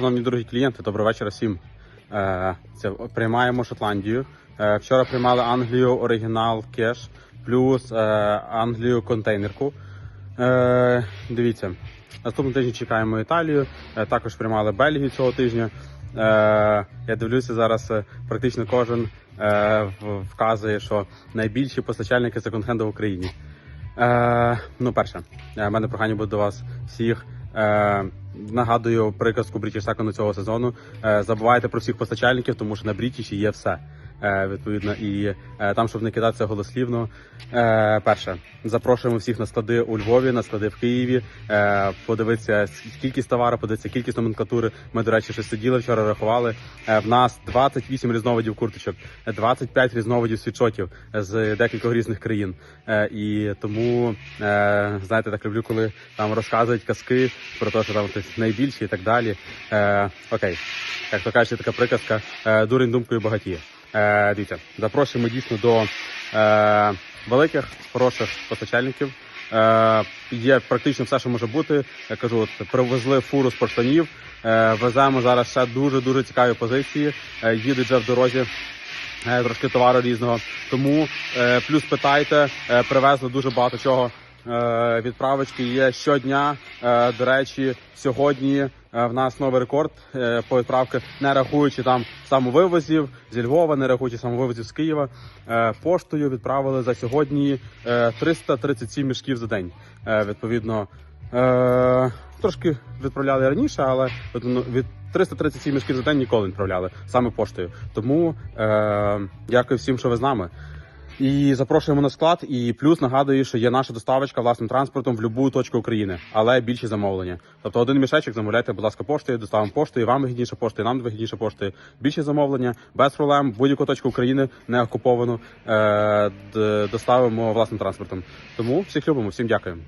шановні дорогі клієнти, доброго вечора всім. Е, Це приймаємо Шотландію. Е, Вчора приймали Англію оригінал кеш, плюс е, Англію контейнерку. Дивіться, наступного тижня чекаємо Італію. Також приймали Бельгію цього тижня. Я дивлюся зараз, практично кожен вказує, що найбільші постачальники секонд-хенду в Україні. Ну, перше, в мене прохання буде до вас всіх. Е, нагадую приказку British Second цього сезону. Е, забувайте про всіх постачальників, тому що на Брітіші є все. Е, відповідно, і е, там, щоб не кидатися голослівно. Е, перше, запрошуємо всіх на склади у Львові, на склади в Києві. Подивитися кількість товару, подивитися кількість номенклатури. Ми, до речі, ще сиділи вчора, рахували. В нас 28 різновидів курточок, 25 різновидів світшотів з декількох різних країн. І тому знаєте, так люблю, коли там розказують казки про те, що там хтось найбільший і так далі. Окей, як то кажуть, така приказка дурень думкою багатіє. Е, дивіться, запрошуємо дійсно до е, великих, хороших постачальників. Е, є практично все, що може бути. Я кажу, от привезли фуру спортсменів. Е, веземо зараз ще дуже дуже цікаві позиції. Е, їдуть вже в дорозі. е, Трошки товару різного. Тому е, плюс питайте, привезли дуже багато чого. Відправочки є щодня. До речі, сьогодні в нас новий рекорд е, по відправки, не рахуючи там самовивозів зі Львова, не рахуючи самовивозів з Києва. Е, поштою відправили за сьогодні е, 337 мішків за день. Е, відповідно, е, трошки відправляли раніше, але ну, від 337 мішків за день ніколи не відправляли саме поштою. Тому е, дякую всім, що ви з нами. І запрошуємо на склад. І плюс нагадую, що є наша доставочка власним транспортом в будь-яку точку України, але більші замовлення. Тобто один мішечок замовляйте, будь ласка, поштою, доставимо поштою, вам вигідніше поштою, нам вигідніше поштою. Більші замовлення без проблем, будь-яку точку України не окуповану е, доставимо власним транспортом. Тому всіх любимо, всім дякуємо.